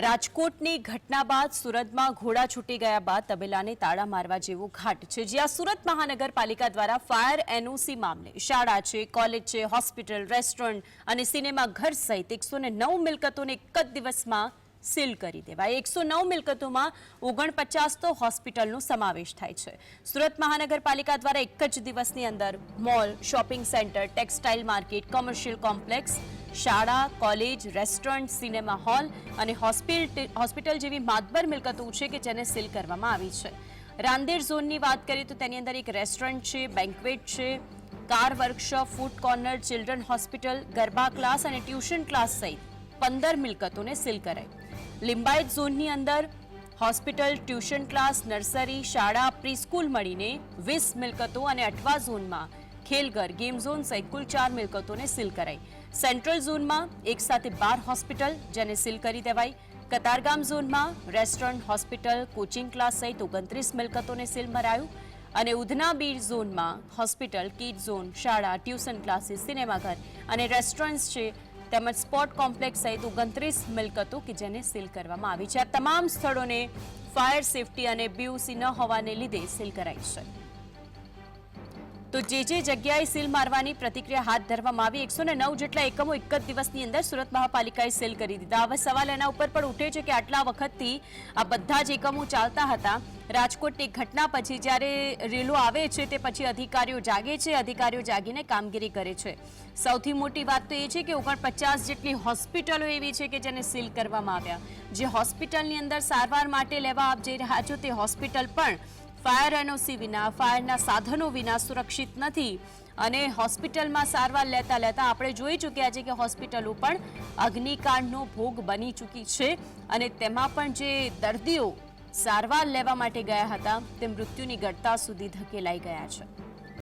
રાજકોટની ઘટના બાદ સુરતમાં ઘોડા છૂટી ગયા બાદ તબેલાને તાળા મારવા જેવો ઘાટ છે, જ્યાં સુરત મહાનગરપાલિકા દ્વારા ફાયર એનઓસી મામલે શાળા છે, કોલેજ છે, હોસ્પિટલ, રેસ્ટોરન્ટ અને સિનેમા ઘર સહિત એકસો નવ મિલકતોને એક જ દિવસમાં સીલ કરી દેવાય. એકસો નવ મિલકતોમાં ઓગણપચાસ તો હોસ્પિટલનો સમાવેશ થાય છે. સુરત મહાનગરપાલિકા દ્વારા એક જ દિવસની અંદર mall, shopping centre, textile market, commercial complex, શાળા, કોલેજ, રેસ્ટોરન્ટ, સિનેમા હોલ અને હોસ્પિટલ જેવી માતબર મિલકતો છે કે જેને સીલ કરવામાં આવી છે. રાંદેર ઝોનની વાત કરીએ તો તેની અંદર એક રેસ્ટોરન્ટ છે, બેન્કવેટ છે, car workshop, food corner, children hospital, garba class અને ટ્યુશન ક્લાસ સહિત પંદર મિલકતોને સીલ કરાઈ. લિંબાયત ઝોનની અંદર હોસ્પિટલ, ટ્યુશન ક્લાસ, નર્સરી, શાળા, પ્રીસ્કૂલ મળીને વીસ મિલકતો અને અઠવા ઝોનમાં ખેલઘર ગેમ ઝોન સહિત કુલ ચાર મિલકતોને સીલ કરાઈ. સેન્ટ્રલ ઝોનમાં એક સાથે બાર હોસ્પિટલ જેને સીલ કરી દેવાઈ. કતારગામ ઝોનમાં રેસ્ટોરન્ટ, હોસ્પિટલ, કોચિંગ ક્લાસ સહિત ઓગણત્રીસ મિલકતોને સીલ મરાયું. અને ઉધના બીર ઝોનમાં હોસ્પિટલ, કિડ ઝોન, શાળા, ટ્યુશન ક્લાસીસ સિનેમાઘર અને રેસ્ટોરન્ટ્સ છે તેમજ સ્પોર્ટ કોમ્પ્લેક્સ સહિત ઓગણત્રીસ મિલકતો કે જેને સીલ કરવામાં આવી છે. આ તમામ સ્થળોને ફાયર સેફટી અને બીયુસી ન હોવાને લીધે સીલ કરાઈ છે. તો જે જે જગ્યાએ સીલ મારવાની પ્રતિક્રિયા હાથ ધરવામાં આવી, એકસો ને નવ જેટલા એકમો એક જ દિવસની અંદર સુરત મહાપાલિકાએ સીલ કરી દીધા. હવે સવાલ એના ઉપર પણ ઉઠે છે કે આટલા વખતથી આ બધા જ એકમો ચાલતા હતા. રાજકોટની ઘટના પછી જ્યારે રેલો આવે છે તે પછી અધિકારીઓ જાગે છે. અધિકારીઓ જાગીને કામગીરી કરે છે. સૌથી મોટી વાત તો એ છે કે ઓગણપચાસ જેટલી હોસ્પિટલો એવી છે કે જેને સીલ કરવામાં આવ્યા. જે હોસ્પિટલની અંદર સારવાર માટે લેવા આપ જઈ રહ્યા છો તે હોસ્પિટલ પણ ફાયર એનઓસી વિના, ફાયરના સાધનો વિના સુરક્ષિત નથી. અને હોસ્પિટલમાં સારવાર લેતા લેતા આપણે જોઈ ચૂક્યા છે કે હોસ્પિટલો પણ અગ્નિકાંડનો ભોગ બની ચૂકી છે. અને તેમાં પણ જે દર્દીઓ સારવાર લેવા માટે ગયા હતા તે મૃત્યુની ગળતા સુધી ધકેલાઈ ગયા છે.